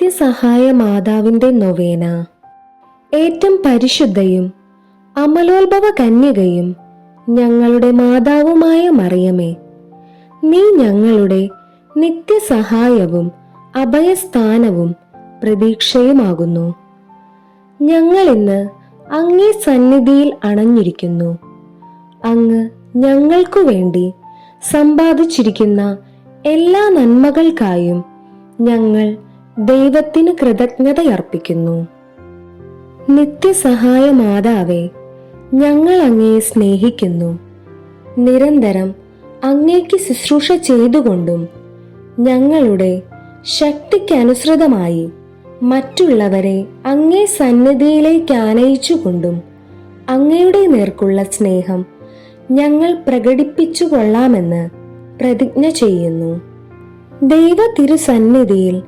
നിത്യസഹായ മാതാവിന്റെ നൊവേന. ഏറ്റവും പരിശുദ്ധയും അമലോത്ഭവ കന്യകയും ഞങ്ങളുടെ മാതാവുമായ മറിയമേ നീ ഞങ്ങളുടെ നിത്യസഹായവും അഭയസ്ഥാനവും പ്രതീക്ഷയുമാകുന്നു. ഞങ്ങൾ ഇന്ന് അങ്ങേ സന്നിധിയിൽ അണഞ്ഞിരിക്കുന്നു. അങ്ങ് ഞങ്ങൾക്കു വേണ്ടി സമ്പാദിച്ചിരിക്കുന്ന എല്ലാ നന്മകൾക്കായും ഞങ്ങൾ ദൈവത്തിന് കൃതജ്ഞതയർപ്പിക്കുന്നു. നിത്യസഹായ മാതാവേ ഞങ്ങൾ അങ്ങയെ സ്നേഹിക്കുന്നു. നിരന്തരം അങ്ങേക്ക് ശുശ്രൂഷ ചെയ്തുകൊണ്ടും ഞങ്ങളുടെ ശക്തിക്കനുസൃതമായി മറ്റുള്ളവരെ അങ്ങേ സന്നിധിയിലേക്ക് ആനയിച്ചുകൊണ്ടും അങ്ങയുടെ നേർക്കുള്ള സ്നേഹം ഞങ്ങൾ പ്രകടിപ്പിച്ചു കൊള്ളാമെന്ന് പ്രതിജ്ഞ ചെയ്യുന്നു. ദൈവ തിരുസന്നിധിയിൽ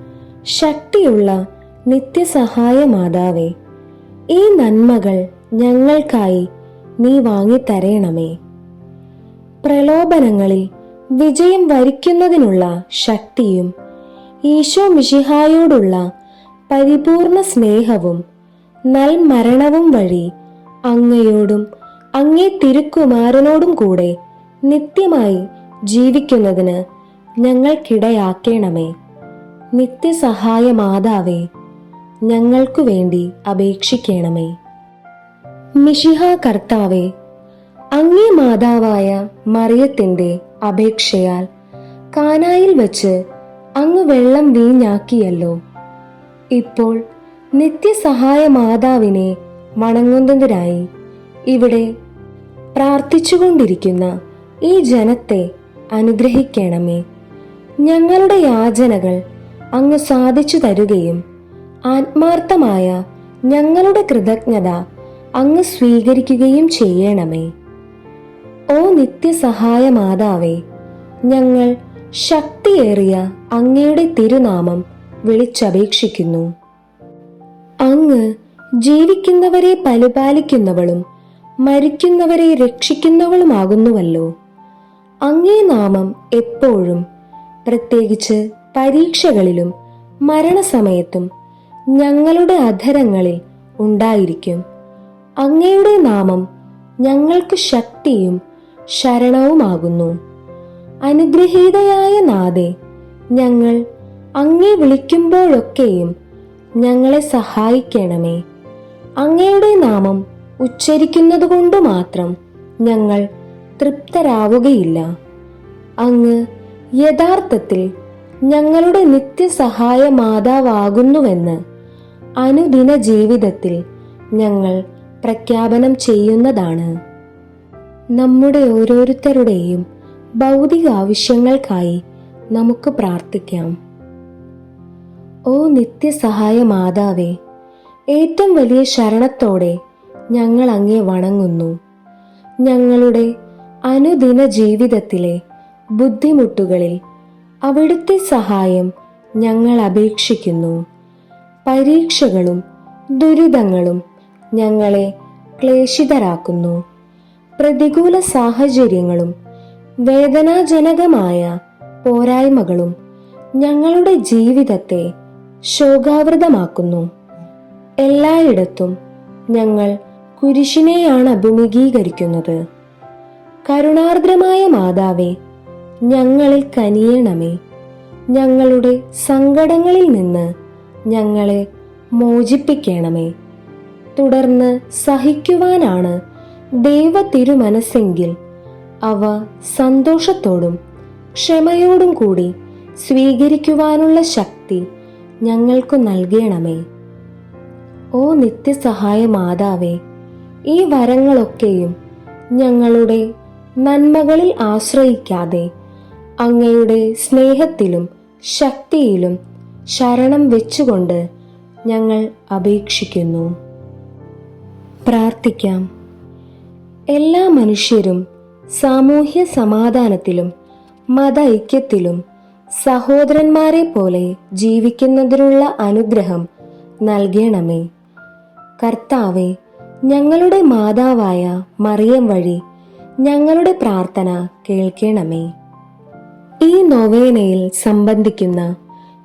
ശക്തിയുള്ള നിത്യസഹായ മാതാവേ ഈ നന്മകൾ ഞങ്ങൾക്കായി നീ വാങ്ങിത്തരയണമേ. പ്രലോഭനങ്ങളിൽ വിജയം വരിക്കുന്നതിനുള്ള ശക്തിയും ഈശോ മിഷിഹായോടുള്ള പരിപൂർണ സ്നേഹവും നൽമരണവും വഴി അങ്ങയോടും അങ്ങേ തിരുക്കുമാരനോടും കൂടെ നിത്യമായി ജീവിക്കുന്നതിന് ഞങ്ങൾക്കിടയാക്കേണമേ. നിത്യസഹായ മാതാവേ ഞങ്ങൾക്കു വേണ്ടി അപേക്ഷിക്കണമേ. മിഷിഹ കർത്താവെ അങ്ങേ മാതാവായ മറിയത്തിന്റെ അപേക്ഷയാൽ കാനായിൽ വച്ച് അങ്ങ് വെള്ളം വീഞ്ഞാക്കിയല്ലോ. ഇപ്പോൾ നിത്യസഹായ മാതാവിനെ വണങ്ങുന്നതിനായി ഇവിടെ പ്രാർത്ഥിച്ചുകൊണ്ടിരിക്കുന്ന ഈ ജനത്തെ അനുഗ്രഹിക്കണമേ. ഞങ്ങളുടെ യാചനകൾ അങ്ങ് സാധിച്ചു തരുകയും ആത്മാർത്ഥമായ ഞങ്ങളുടെ കൃതജ്ഞത അങ്ങ് സ്വീകരിക്കുകയും ചെയ്യണമേ. ഓ നിത്യസഹായ മാതാവേ ഞങ്ങൾ ശക്തിയേറിയ അങ്ങയുടെ തിരുനാമം വിളിച്ചപേക്ഷിക്കുന്നു. അങ്ങ് ജീവിക്കുന്നവരെ പരിപാലിക്കുന്നവളും മരിക്കുന്നവരെ രക്ഷിക്കുന്നവളുമാകുന്നുവല്ലോ. അങ്ങേ നാമം എപ്പോഴും പ്രത്യേകിച്ച് പരീക്ഷകളിലും മരണസമയത്തും ഞങ്ങളുടെ അധരങ്ങളിൽ ഉണ്ടായിരിക്കും. അങ്ങയുടെ നാമം ഞങ്ങൾക്ക് ശക്തിയും ശരണവുമാകുന്നു. അനുഗ്രഹീതയായ നാഥെ ഞങ്ങൾ അങ്ങേ വിളിക്കുമ്പോഴൊക്കെയും ഞങ്ങളെ സഹായിക്കണമേ. അങ്ങയുടെ നാമം ഉച്ചരിക്കുന്നതുകൊണ്ട് മാത്രം ഞങ്ങൾ തൃപ്തരാവുകയില്ല. അങ്ങ് യഥാർത്ഥത്തിൽ ഞങ്ങളുടെ നിത്യസഹായ മാതാവാകുന്നുവെന്ന് അനുദിന ജീവിതത്തിൽ ഞങ്ങൾ പ്രഖ്യാപനം ചെയ്യുന്നതാണ്. നമ്മുടെ ഓരോരുത്തരുടെയും ഭൗതിക ആവശ്യങ്ങൾക്കായി നമുക്ക് പ്രാർത്ഥിക്കാം. ഓ നിത്യസഹായ മാതാവേ ഏറ്റവും വലിയ ശരണത്തോടെ ഞങ്ങൾ അങ്ങേ വണങ്ങുന്നു. ഞങ്ങളുടെ അനുദിന ജീവിതത്തിലെ ബുദ്ധിമുട്ടുകളിൽ അവിടുത്തെ സഹായം ഞങ്ങൾ അപേക്ഷിക്കുന്നു. പരീക്ഷകളും ദുരിതങ്ങളും ഞങ്ങളെ ക്ലേശിതരാക്കുന്നു. പ്രതികൂല സാഹചര്യങ്ങളും വേദനാജനകമായ പോരായ്മകളും ഞങ്ങളുടെ ജീവിതത്തെ ശോകാവൃതമാക്കുന്നു. എല്ലായിടത്തും ഞങ്ങൾ കുരിശിനെയാണ് അഭിമുഖീകരിക്കുന്നത്. കരുണാർദ്രമായ മാതാവേ ഞങ്ങളിൽ കനിയണമേ. ഞങ്ങളുടെ സങ്കടങ്ങളിൽ നിന്ന് ഞങ്ങളെ മോചിപ്പിക്കണമേ. തുടർന്ന് സഹിക്കുവാനാണ് ദൈവ തിരുമനസ്സെങ്കിൽ അവ സന്തോഷത്തോടും ക്ഷമയോടും കൂടി സ്വീകരിക്കുവാനുള്ള ശക്തി ഞങ്ങൾക്കു നൽകണമേ. ഓ നിത്യസഹായ മാതാവേ ഈ വരങ്ങളൊക്കെയും ഞങ്ങളുടെ നന്മകളിൽ ആശ്രയിക്കാതെ അങ്ങയുടെ സ്നേഹത്തിലും ശക്തിയിലും ശരണം വെച്ചുകൊണ്ട് ഞങ്ങൾ അപേക്ഷിക്കുന്നു. പ്രാർത്ഥിക്കാം. എല്ലാ മനുഷ്യരും സാമൂഹ്യ സമാധാനത്തിലും മത ഐക്യത്തിലും സഹോദരന്മാരെ പോലെ ജീവിക്കുന്നതിനുള്ള അനുഗ്രഹം നൽകണമേ. കർത്താവെ ഞങ്ങളുടെ മാതാവായ മറിയം വഴി ഞങ്ങളുടെ പ്രാർത്ഥന കേൾക്കണമേ. ഈ നൊവേനയിൽ സംബന്ധിക്കുന്ന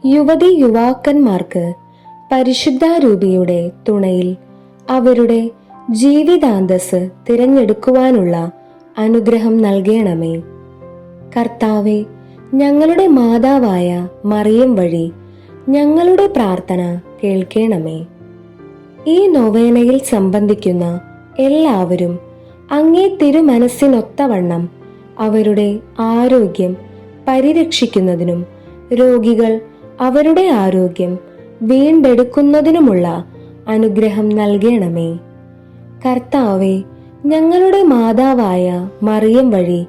യുവതി യുവാക്കന്മാർക്ക് പരിശുദ്ധാരൂപിയുടെ തുണയിൽ അവരുടെ ജീവിതാന്തസ് തിരഞ്ഞെടുക്കുവാനുള്ള അനുഗ്രഹം നൽകണമേ. കർത്താവെ ഞങ്ങളുടെ മാതാവായ മറിയം വഴി ഞങ്ങളുടെ പ്രാർത്ഥന കേൾക്കണമേ. ഈ നൊവേനയിൽ സംബന്ധിക്കുന്ന എല്ലാവരും അങ്ങേ തിരുമനസ്സിനൊത്തവണ്ണം അവരുടെ ആരോഗ്യം പരിരക്ഷിക്കുന്നതിനും രോഗികൾ അവരുടെ ആരോഗ്യം വീണ്ടെടുക്കുന്നതിനുമുള്ള അനുഗ്രഹം നൽകണമേ. കർത്താവെ ഞങ്ങളുടെ മാതാവായ മറിയം വഴി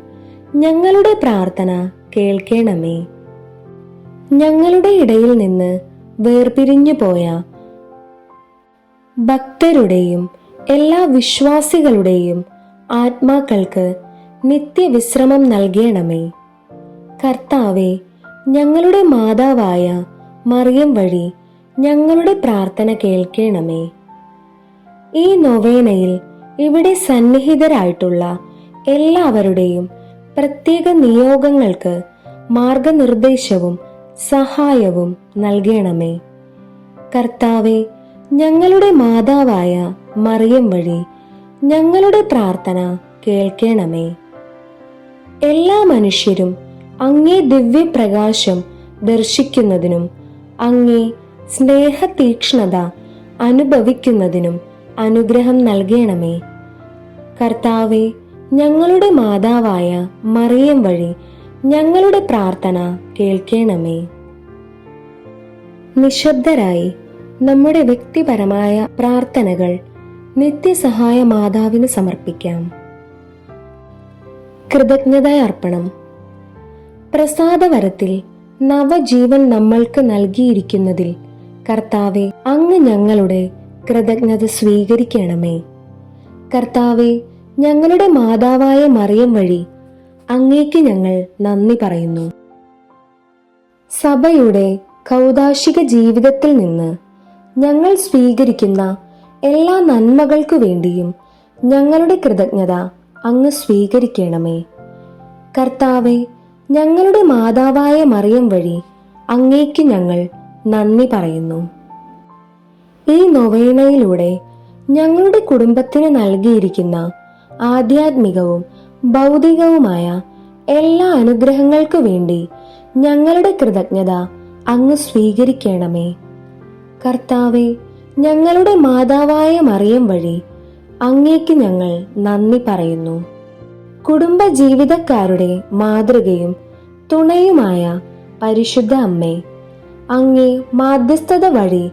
ഞങ്ങളുടെ പ്രാർത്ഥന കേൾക്കണമേ. ഞങ്ങളുടെ ഇടയിൽ നിന്ന് വേർപിരിഞ്ഞു പോയ ഭക്തരുടെയും എല്ലാ വിശ്വാസികളുടെയും ആത്മാക്കൾക്ക് നിത്യവിശ്രമം നൽകണമേ. കർത്താവെ ഞങ്ങളുടെ മാതാവായ മറിയം വഴി ഞങ്ങളുടെ പ്രാർത്ഥന കേൾക്കണമേ. ഈ നൊവേനയിൽ ഇവിടെ സന്നിഹിതരായിട്ടുള്ള എല്ലാവരുടെയും പ്രത്യേക നിയോഗങ്ങൾക്ക് മാർഗനിർദ്ദേശവും സഹായവും നൽകണമേ. കർത്താവെ ഞങ്ങളുടെ മാതാവായ മറിയം വഴി ഞങ്ങളുടെ പ്രാർത്ഥന കേൾക്കണമേ. എല്ലാ മനുഷ്യരും അങ്ങേ ദിവ്യപ്രകാശം ദർശിക്കുന്നതിനും അങ്ങേ സ്നേഹതീക്ഷ്ണത അനുഭവിക്കുന്നതിനും അനുഗ്രഹം നൽകണമേ. കർത്താവെ ഞങ്ങളുടെ മാതാവായ മറിയം വഴി ഞങ്ങളുടെ പ്രാർത്ഥന കേൾക്കണമേ. നിശബ്ദരായി നമ്മുടെ വ്യക്തിപരമായ പ്രാർത്ഥനകൾ നിത്യസഹായ മാതാവിന് സമർപ്പിക്കാം. കൃതജ്ഞതാർപ്പണം പ്രസാദവരത്തിൽ നവജീവൻ നമ്മൾക്ക് നൽകിയിരിക്കുന്നതിൽ കർത്താവെ അങ്ങ് ഞങ്ങളുടെ കൃതജ്ഞത സ്വീകരിക്കണമേ. കർത്താവെ ഞങ്ങളുടെ മാതാവായ മറിയം വഴി അങ്ങേക്ക് ഞങ്ങൾ നന്ദി പറയുന്നു. സഭയുടെ കൗതാശിക ജീവിതത്തിൽ നിന്ന് ഞങ്ങൾ സ്വീകരിക്കുന്ന എല്ലാ നന്മകൾക്കു വേണ്ടിയും ഞങ്ങളുടെ കൃതജ്ഞത അങ്ങ് സ്വീകരിക്കണമേ. കർത്താവെ ഞങ്ങളുടെ മാതാവായ മറിയം വഴി അങ്ങേക്ക് ഞങ്ങൾ നന്ദി പറയുന്നു. ഈ നൊവേനയിലൂടെ ഞങ്ങളുടെ കുടുംബത്തിന് നൽകിയിരിക്കുന്ന ആധ്യാത്മികവും ഭൗതികവുമായ എല്ലാ അനുഗ്രഹങ്ങൾക്കു വേണ്ടി ഞങ്ങളുടെ കൃതജ്ഞത അങ്ങ് സ്വീകരിക്കണമേ. കർത്താവെ ഞങ്ങളുടെ മാതാവായ മറിയം വഴി അങ്ങേക്ക് ഞങ്ങൾ നന്ദി പറയുന്നു. കുടുംബ ജീവിതക്കാരുടെ മാതൃകയും തുണയുമായ പരിശുദ്ധ അമ്മേ അങ്ങേ മാധ്യസ്ഥത വഴി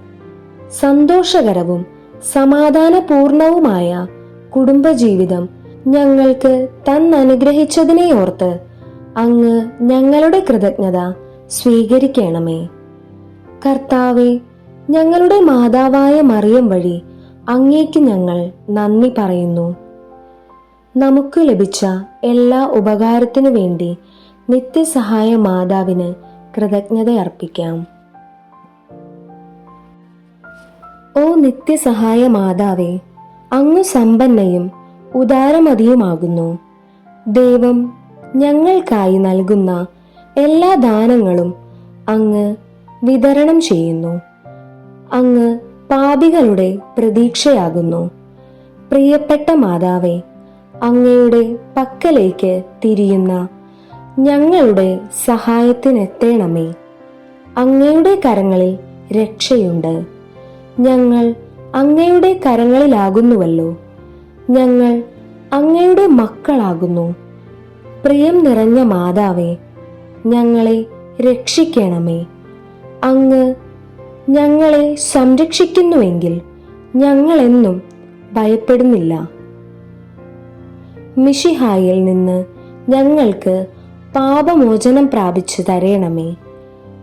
സന്തോഷകരവും സമാധാനപൂർണവുമായ കുടുംബജീവിതം ഞങ്ങൾക്ക് തന്നനുഗ്രഹിച്ചതിനെ ഓർത്ത് അങ്ങ് ഞങ്ങളുടെ കൃതജ്ഞത സ്വീകരിക്കണമേ. കർത്താവെ ഞങ്ങളുടെ മാതാവായ മറിയം വഴി അങ്ങേക്ക് ഞങ്ങൾ നന്ദി പറയുന്നു. നമുക്ക് ലഭിച്ച എല്ലാ ഉപകാരത്തിനു വേണ്ടി നിത്യസഹായ മാതാവിന് കൃതജ്ഞത അർപ്പിക്കാം ഓ നിത്യസഹായ മാതാവേ അങ്ങ് സമ്പന്നയും ഉദാരമതിയുമാകുന്നു. ദൈവം ഞങ്ങൾക്കായി നൽകുന്ന എല്ലാ ദാനങ്ങളും അങ്ങ് വിതരണം ചെയ്യുന്നു. അങ്ങ് പാപികളുടെ പ്രതീക്ഷയാകുന്നു. പ്രിയപ്പെട്ട മാതാവേ അങ്ങയുടെ പക്കലേക്ക് തിരിയുന്ന ഞങ്ങളുടെ സഹായത്തിനെത്തേണമേ. അങ്ങയുടെ കരങ്ങളിൽ രക്ഷയുണ്ട്. ഞങ്ങൾ അങ്ങയുടെ കരങ്ങളിലാകുന്നുവല്ലോ. ഞങ്ങൾ അങ്ങയുടെ മക്കളാകുന്നു. പ്രിയം നിറഞ്ഞ മാതാവേ ഞങ്ങളെ രക്ഷിക്കണമേ. അങ്ങ് ഞങ്ങളെ സംരക്ഷിക്കുന്നുവെങ്കിൽ ഞങ്ങളെന്നും ഭയപ്പെടുന്നില്ല. മിഷിഹായിൽ നിന്ന് ഞങ്ങൾക്ക് പാപമോചനം പ്രാപിച്ചു തരയണമേ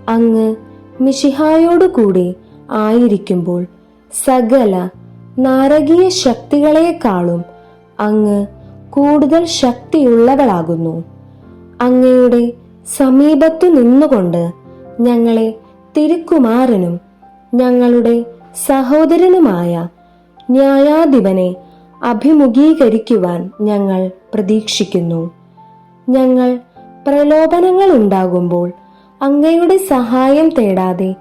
അങ്ങ് മിഷിഹായോടു കൂടി ആയിരിക്കുമ്പോൾ സകല നാരകീയ ശക്തികളെക്കാളും അങ്ങ് കൂടുതൽ ശക്തിയുള്ളവളാകുന്നു. അങ്ങയുടെ സമീപത്തു നിന്നുകൊണ്ട് ഞങ്ങളെ തിരുക്കുമാരനും ഞങ്ങളുടെ സഹോദരനുമായ ന്യായാധിപനെ അഭിമുഖീകരിക്കുവാൻ ഞങ്ങൾ പ്രതീക്ഷിക്കുന്നു. ഞങ്ങൾ പ്രലോഭനങ്ങൾ ഉണ്ടാകുമ്പോൾ അങ്ങയുടെ സഹായം തേടാതെ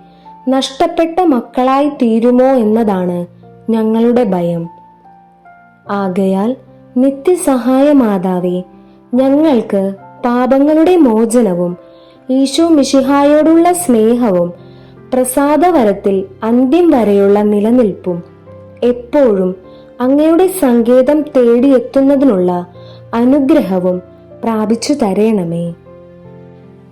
നഷ്ടപ്പെട്ട മക്കളായി തീരുമോ എന്നതാണ് ഞങ്ങളുടെ ഭയം. ആകയാൽ നിത്യസഹായമാതാവേ ഞങ്ങൾക്ക് പാപങ്ങളുടെ മോചനവും ഈശോ മിഷിഹായോടുള്ള സ്നേഹവും പ്രസാദവരത്തിൽ അന്ത്യം വരെയുള്ള നിലനിൽപ്പും എപ്പോഴും അങ്ങയുടെ സങ്കേതം തേടിയെത്തുന്നതിനുള്ള അനുഗ്രഹവും പ്രാപിച്ചു തരയണമേ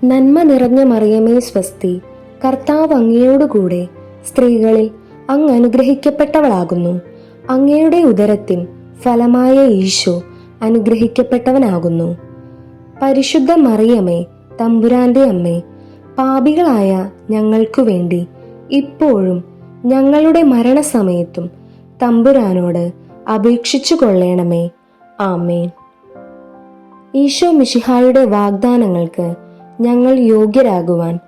നന്മ നിറഞ്ഞ മറിയമേ സ്വസ്തി കർത്താവ് അങ്ങയോടുകൂടെ സ്ത്രീകളിൽ അങ്ങ് അനുഗ്രഹിക്കപ്പെട്ടവളാകുന്നു. അങ്ങയുടെ ഉദരത്തിൻ ഫലമായ ഈശോ അനുഗ്രഹിക്കപ്പെട്ടവനാകുന്നു. പരിശുദ്ധ മറിയമേ തമ്പുരാന്റെ അമ്മേ പാപികളായ ഞങ്ങൾക്കു വേണ്ടി ഇപ്പോഴും ഞങ്ങളുടെ മരണസമയത്തും തമ്പുരാനോട് അപേക്ഷിച്ചു കൊള്ളേണമേ. ആമേൻ. ഈശോ മിഷിഹായുടെ വാഗ്ദാനങ്ങൾക്ക് ഞങ്ങൾ യോഗ്യരാകുവാൻ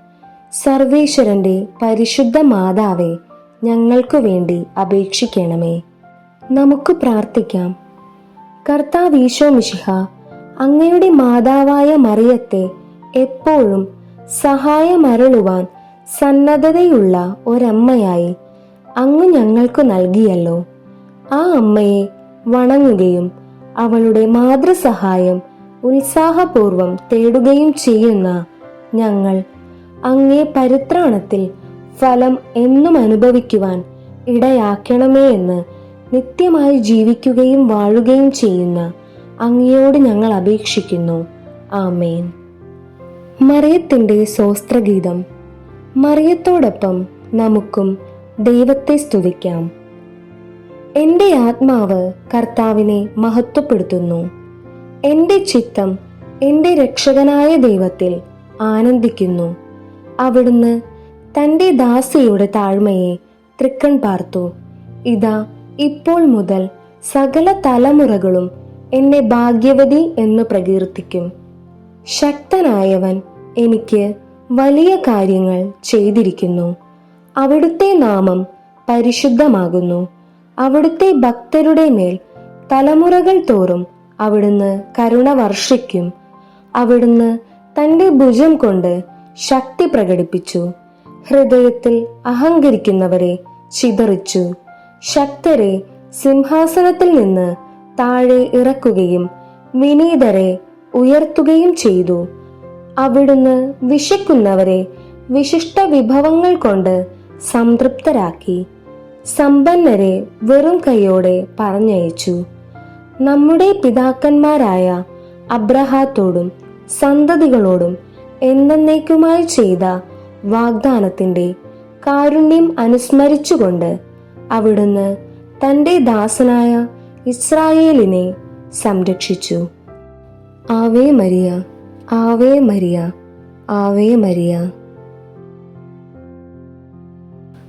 സർവേശ്വരന്റെ പരിശുദ്ധ മാതാവെ ഞങ്ങൾക്കു വേണ്ടി അപേക്ഷിക്കണമേ. നമുക്ക് പ്രാർത്ഥിക്കാം. കർത്താവ് ഈശോ മിഷിഹ അങ്ങയുടെ മാതാവായ മറിയത്തെ എപ്പോഴും സഹായമരളുവാൻ സന്നദ്ധതയുള്ള ഒരമ്മയായി അങ്ങ് ഞങ്ങൾക്കു നൽകിയല്ലോ. ആ അമ്മയെ വണങ്ങുകയും അവളുടെ മാതൃസഹായം ഉത്സാഹപൂർവം തേടുകയും ചെയ്യുന്ന ഞങ്ങൾ അങ്ങേ പരിത്രാണത്തിൽ ഫലം എന്നും അനുഭവിക്കുവാൻ ഇടയാക്കണമേ എന്ന് നിത്യമായി ജീവിക്കുകയും വാഴുകയും ചെയ്യുന്ന അങ്ങയോട് ഞങ്ങൾ അപേക്ഷിക്കുന്നു. ആമേൻ. മറിയത്തിന്റെ സോസ്ത്രഗീതം മറിയത്തോടൊപ്പം നമുക്കും ദൈവത്തെ സ്തുതിക്കാം. എന്റെ ആത്മാവ് കർത്താവിനെ മഹത്വപ്പെടുത്തുന്നു. എന്റെ ചിത്തം എന്റെ രക്ഷകനായ ദൈവത്തിൽ ആനന്ദിക്കുന്നു. അവിടുന്ന് തന്റെ ദാസിയുടെ താഴ്മയെ തൃക്കൺ പാർത്തു. ഇതാ ഇപ്പോൾ മുതൽ സകല തലമുറകളും എന്നെ ഭാഗ്യവതി എന്ന് പ്രകീർത്തിക്കും. ശക്തനായവൻ എനിക്ക് വലിയ കാര്യങ്ങൾ ചെയ്തിരിക്കുന്നു. അവിടുത്തെ നാമം പരിശുദ്ധമാകുന്നു. അവിടുത്തെ ഭക്തരുടെ മേൽ തലമുറകൾ തോറും അവിടുന്ന് കരുണ വർഷിക്കും. അവിടുന്ന് തന്റെ ഭുജം കൊണ്ട് ശക്തി പ്രകടിപ്പിച്ചു. ഹൃദയത്തിൽ അഹങ്കരിക്കുന്നവരെ ചിതറിച്ചു. ശക്തരെ സിംഹാസനത്തിൽ നിന്ന് താഴെ ഇറക്കുകയും വിനീതരെ ഉയർത്തുകയും ചെയ്തു. അവിടുന്ന് വിശക്കുന്നവരെ വിശിഷ്ട വിഭവങ്ങൾ കൊണ്ട് സംതൃപ്തരാക്കി സമ്പന്നരെ വെറും കൈയോടെ പറഞ്ഞയച്ചു. നമ്മുടെ പിതാക്കന്മാരായ അബ്രഹാത്തോടും സന്തതികളോടും എന്നേക്കുമായി ചെയ്ത വാഗ്ദാനത്തിന്റെ കാരുണ്യം അനുസ്മരിച്ചുകൊണ്ട് അവിടുന്ന് തന്റെ ദാസനായ ഇസ്രായേലിനെ സംരക്ഷിച്ചു. Ave Maria Ave Maria Ave Maria.